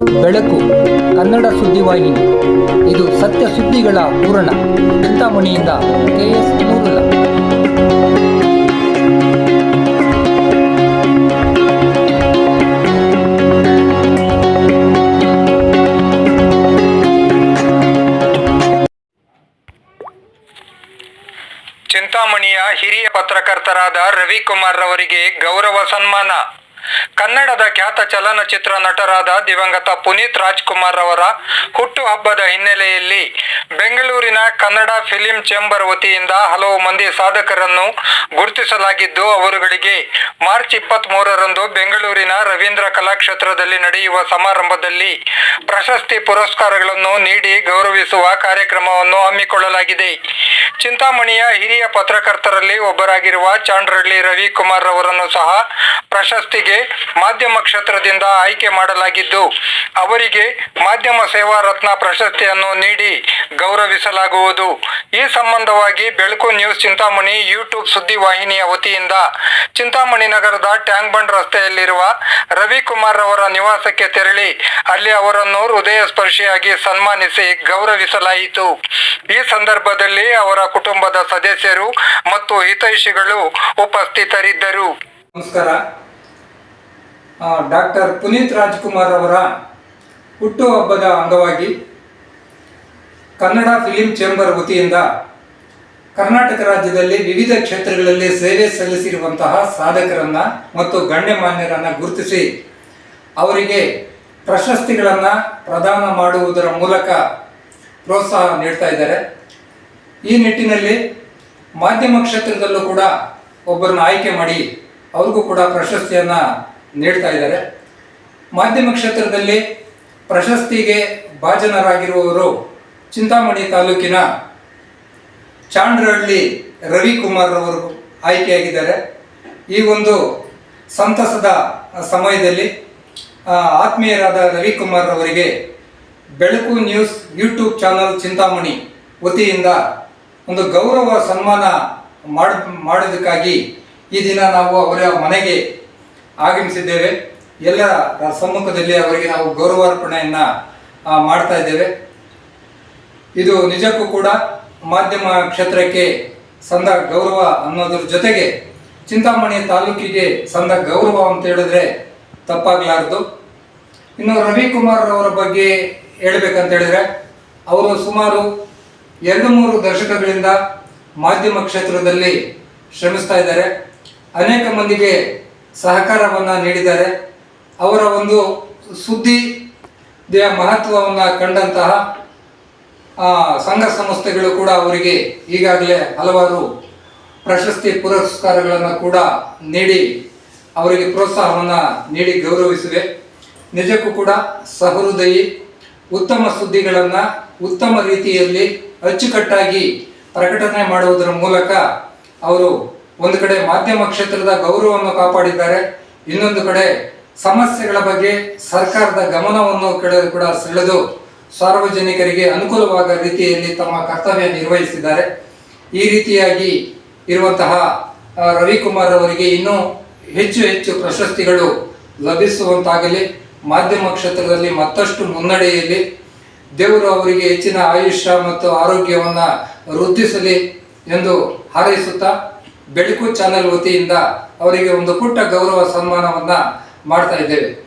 ಬೆಳಕು ಕನ್ನಡ ಸುದ್ದಿವಾಹಿನಿ. ಇದು ಸತ್ಯ ಸುದ್ದಿಗಳ ಪೂರಣ ಚಿಂತಾಮಣಿಯಿಂದ ಕೆ ಎಸ್ ನೂರುಲ್ಲ ಚಿಂತಾಮಣಿಯ ಹಿರಿಯ ಪತ್ರಕರ್ತರಾದ ರವಿಕುಮಾರ್ ರವರಿಗೆ ಗೌರವ ಸನ್ಮಾನ. ಕನ್ನಡದ ಖ್ಯಾತ ಚಲನಚಿತ್ರ ನಟರಾದ ದಿವಂಗತ ಪುನೀತ್ ರಾಜ್ಕುಮಾರ್ ಅವರ ಹುಟ್ಟುಹಬ್ಬದ ಹಿನ್ನೆಲೆಯಲ್ಲಿ ಬೆಂಗಳೂರಿನ ಕನ್ನಡ ಫಿಲಿಂ ಚೇಂಬರ್ ವತಿಯಿಂದ ಹಲವು ಮಂದಿ ಸಾಧಕರನ್ನು ಗುರುತಿಸಲಾಗಿದ್ದು, ಅವರುಗಳಿಗೆ ಮಾರ್ಚ್ ಇಪ್ಪತ್ತ್ ಮೂರರಂದು ಬೆಂಗಳೂರಿನ ರವೀಂದ್ರ ಕಲಾಕ್ಷೇತ್ರದಲ್ಲಿ ನಡೆಯುವ ಸಮಾರಂಭದಲ್ಲಿ ಪ್ರಶಸ್ತಿ ಪುರಸ್ಕಾರಗಳನ್ನು ನೀಡಿ ಗೌರವಿಸುವ ಕಾರ್ಯಕ್ರಮವನ್ನು ಹಮ್ಮಿಕೊಳ್ಳಲಾಗಿದೆ. ಚಿಂತಾಮಣಿಯ ಹಿರಿಯ ಪತ್ರಕರ್ತರಲ್ಲಿ ಒಬ್ಬರಾಗಿರುವ ಚಾಂಡ್ರಳ್ಳಿ ರವಿಕುಮಾರ್ ಅವರನ್ನು ಸಹ ಪ್ರಶಸ್ತಿಗೆ ಮಾಧ್ಯಮ ಕ್ಷೇತ್ರದಿಂದ ಆಯ್ಕೆ ಮಾಡಲಾಗಿದ್ದು, ಅವರಿಗೆ ಮಾಧ್ಯಮ ಸೇವಾ ರತ್ನ ಪ್ರಶಸ್ತಿಯನ್ನು ನೀಡಿ ಗೌರವಿಸಲಾಗುವುದು. ಈ ಸಂಬಂಧವಾಗಿ ಬೆಳಕು ನ್ಯೂಸ್ ಚಿಂತಾಮಣಿ ಯೂಟ್ಯೂಬ್ ಸುದ್ದಿವಾಹಿನಿಯ ವತಿಯಿಂದ ಚಿಂತಾಮಣಿ ನಗರದ ಟ್ಯಾಂಕ್ ಬಂಡ್ ರಸ್ತೆಯಲ್ಲಿರುವ ರವಿಕುಮಾರ್ ಅವರ ನಿವಾಸಕ್ಕೆ ತೆರಳಿ ಅಲ್ಲಿ ಅವರನ್ನು ಹೃದಯ ಸ್ಪರ್ಶಿಯಾಗಿ ಸನ್ಮಾನಿಸಿ ಗೌರವಿಸಲಾಯಿತು. ಈ ಸಂದರ್ಭದಲ್ಲಿ ಅವರ ಕುಟುಂಬದ ಸದಸ್ಯರು ಮತ್ತು ಹಿತೈಷಿಗಳು ಉಪಸ್ಥಿತರಿದ್ದರು. ನಮಸ್ಕಾರ. ಡಾಕ್ಟರ್ ಪುನೀತ್ ರಾಜ್ಕುಮಾರ್ ಅವರ ಹುಟ್ಟುಹಬ್ಬದ ಅಂಗವಾಗಿ ಕನ್ನಡ ಫಿಲಿಂ ಚೇಂಬರ್ ವತಿಯಿಂದ ಕರ್ನಾಟಕ ರಾಜ್ಯದಲ್ಲಿ ವಿವಿಧ ಕ್ಷೇತ್ರಗಳಲ್ಲಿ ಸೇವೆ ಸಲ್ಲಿಸಿರುವಂತಹ ಸಾಧಕರನ್ನ ಮತ್ತು ಗಣ್ಯಮಾನ್ಯರನ್ನ ಗುರುತಿಸಿ ಅವರಿಗೆ ಪ್ರಶಸ್ತಿಗಳನ್ನು ಪ್ರದಾನ ಮಾಡುವುದರ ಮೂಲಕ ಪ್ರೋತ್ಸಾಹ ನೀಡ್ತಾ ಇದ್ದಾರೆ. ಈ ನಿಟ್ಟಿನಲ್ಲಿ ಮಾಧ್ಯಮ ಕ್ಷೇತ್ರದಲ್ಲೂ ಕೂಡ ಒಬ್ಬರನ್ನ ಆಯ್ಕೆ ಮಾಡಿ ಅವ್ರಿಗೂ ಕೂಡ ಪ್ರಶಸ್ತಿಯನ್ನು ನೀಡ್ತಾ ಇದ್ದಾರೆ. ಮಾಧ್ಯಮ ಕ್ಷೇತ್ರದಲ್ಲಿ ಪ್ರಶಸ್ತಿಗೆ ಭಾಜನರಾಗಿರುವವರು ಚಿಂತಾಮಣಿ ತಾಲೂಕಿನ ಚಾಂಡ್ರಹಳ್ಳಿ ರವಿಕುಮಾರ್ ಅವರು ಆಯ್ಕೆಯಾಗಿದ್ದಾರೆ. ಈ ಒಂದು ಸಂತಸದ ಸಮಯದಲ್ಲಿ ಆತ್ಮೀಯರಾದ ರವಿಕುಮಾರ್ ಅವರಿಗೆ ಬೆಳಕು ನ್ಯೂಸ್ ಯೂಟ್ಯೂಬ್ ಚಾನಲ್ ಚಿಂತಾಮಣಿ ವತಿಯಿಂದ ಒಂದು ಗೌರವ ಸನ್ಮಾನ ಮಾಡ ಮಾಡೋದಕ್ಕಾಗಿ ಈ ದಿನ ನಾವು ಅವರ ಮನೆಗೆ ಆಗಮಿಸಿದ್ದೇವೆ. ಎಲ್ಲರ ಸಮ್ಮುಖದಲ್ಲಿ ಅವರಿಗೆ ನಾವು ಗೌರವಾರ್ಪಣೆಯನ್ನು ಮಾಡ್ತಾ ಇದ್ದೇವೆ. ಇದು ನಿಜಕ್ಕೂ ಕೂಡ ಮಾಧ್ಯಮ ಕ್ಷೇತ್ರಕ್ಕೆ ಸಂದ ಗೌರವ ಅನ್ನೋದ್ರ ಜೊತೆಗೆ ಚಿಂತಾಮಣಿ ತಾಲೂಕಿಗೆ ಸಂದ ಗೌರವ ಅಂತ ಹೇಳಿದ್ರೆ ತಪ್ಪಾಗಲಾರದು. ಇನ್ನು ರವಿಕುಮಾರ್ ಅವರ ಬಗ್ಗೆ ಹೇಳ್ಬೇಕಂತ ಹೇಳಿದ್ರೆ, ಅವರು ಸುಮಾರು ಎರಡು ಮೂರು ದಶಕಗಳಿಂದ ಮಾಧ್ಯಮ ಕ್ಷೇತ್ರದಲ್ಲಿ ಶ್ರಮಿಸ್ತಾ ಇದ್ದಾರೆ. ಅನೇಕ ಮಂದಿಗೆ ಸಹಕಾರವನ್ನು ನೀಡಿದ್ದಾರೆ. ಅವರ ಒಂದು ಸುದ್ದಿ ಮಹತ್ವವನ್ನು ಕಂಡಂತಹ ಸಂಘ ಸಂಸ್ಥೆಗಳು ಕೂಡ ಅವರಿಗೆ ಈಗಾಗಲೇ ಹಲವಾರು ಪ್ರಶಸ್ತಿ ಪುರಸ್ಕಾರಗಳನ್ನು ಕೂಡ ನೀಡಿ ಅವರಿಗೆ ಪ್ರೋತ್ಸಾಹವನ್ನು ನೀಡಿ ಗೌರವಿಸಿವೆ. ನಿಜಕ್ಕೂ ಕೂಡ ಸಹೃದಯಿ, ಉತ್ತಮ ಸುದ್ದಿಗಳನ್ನು ಉತ್ತಮ ರೀತಿಯಲ್ಲಿ ಅಚ್ಚುಕಟ್ಟಾಗಿ ಪ್ರಕಟಣೆ ಮಾಡುವುದರ ಮೂಲಕ ಅವರು ಒಂದು ಕಡೆ ಮಾಧ್ಯಮ ಕ್ಷೇತ್ರದ ಗೌರವವನ್ನು ಕಾಪಾಡಿದ್ದಾರೆ, ಇನ್ನೊಂದು ಕಡೆ ಸಮಸ್ಯೆಗಳ ಬಗ್ಗೆ ಸರ್ಕಾರದ ಗಮನವನ್ನು ಕಡೆ ಕೂಡ ಸೆಳೆದು ಸಾರ್ವಜನಿಕರಿಗೆ ಅನುಕೂಲವಾದ ರೀತಿಯಲ್ಲಿ ತಮ್ಮ ಕರ್ತವ್ಯ ನಿರ್ವಹಿಸಿದ್ದಾರೆ. ಈ ರೀತಿಯಾಗಿ ಇರುವಂತಹ ರವಿಕುಮಾರ್ ಅವರಿಗೆ ಇನ್ನೂ ಹೆಚ್ಚು ಹೆಚ್ಚು ಪ್ರಶಸ್ತಿಗಳು ಲಭಿಸುವಂತಾಗಲಿ. ಮಾಧ್ಯಮ ಕ್ಷೇತ್ರದಲ್ಲಿ ಮತ್ತಷ್ಟು ಮುನ್ನಡೆಯಲ್ಲಿ ದೇವರು ಅವರಿಗೆ ಹೆಚ್ಚಿನ ಆಯುಷ್ಯ ಮತ್ತು ಆರೋಗ್ಯವನ್ನು ವೃದ್ಧಿಸಲಿ ಎಂದು ಹಾರೈಸುತ್ತಾ ಬೆಳಕು ಚಾನೆಲ್ ವತಿಯಿಂದ ಅವರಿಗೆ ಒಂದು ಪುಟ್ಟ ಗೌರವ ಸನ್ಮಾನವನ್ನು ಮಾಡ್ತಾ ಇದ್ದೇವೆ.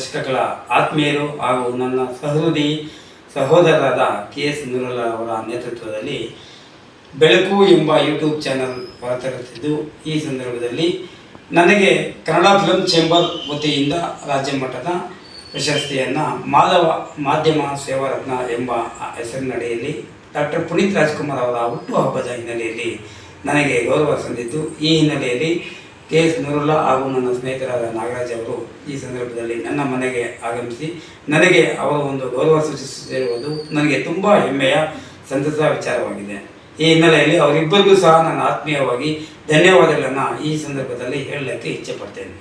ನಾಲ್ಕು ದಶಕಗಳ ಆತ್ಮೀಯರು ಹಾಗೂ ನನ್ನ ಸಹೃದಿ ಸಹೋದರರಾದ ಕೆ ಎಸ್ ನೂರಲ್ಲ ಅವರ ನೇತೃತ್ವದಲ್ಲಿ ಬೆಳಕು ಎಂಬ ಯೂಟ್ಯೂಬ್ ಚಾನಲ್ ಹೊರತರುತ್ತಿದ್ದು, ಈ ಸಂದರ್ಭದಲ್ಲಿ ನನಗೆ ಕನ್ನಡ ಫಿಲ್ಮ್ ಚೇಂಬರ್ ವತಿಯಿಂದ ರಾಜ್ಯ ಮಟ್ಟದ ಪ್ರಶಸ್ತಿಯನ್ನು ಮಾಧವ ಮಾಧ್ಯಮ ಸೇವಾರತ್ನ ಎಂಬ ಹೆಸರಿನಡಿಯಲ್ಲಿ ಡಾಕ್ಟರ್ ಪುನೀತ್ ರಾಜ್ಕುಮಾರ್ ಅವರ ಹುಟ್ಟುಹಬ್ಬದ ಹಿನ್ನೆಲೆಯಲ್ಲಿ ನನಗೆ ಗೌರವ ಸಂದಿದ್ದು, ಈ ಹಿನ್ನೆಲೆಯಲ್ಲಿ ಕೆ ಎಸ್ ನೂರುಲ್ಲಾ ಹಾಗೂ ನನ್ನ ಸ್ನೇಹಿತರಾದ ನಾಗರಾಜ್ ಅವರು ಈ ಸಂದರ್ಭದಲ್ಲಿ ನನ್ನ ಮನೆಗೆ ಆಗಮಿಸಿ, ನನಗೆ ಅವರ ಒಂದು ಗೌರವ ಸೂಚಿಸುತ್ತಿರುವುದು ನನಗೆ ತುಂಬ ಹೆಮ್ಮೆಯ ಸಂತಸ ವಿಚಾರವಾಗಿದೆ. ಈ ಹಿನ್ನೆಲೆಯಲ್ಲಿ ಅವರಿಬ್ಬರಿಗೂ ಸಹ ನಾನು ಆತ್ಮೀಯವಾಗಿ ಧನ್ಯವಾದಗಳನ್ನು ಈ ಸಂದರ್ಭದಲ್ಲಿ ಹೇಳಲಿಕ್ಕೆ ಇಚ್ಛೆ ಪಡ್ತೇನೆ.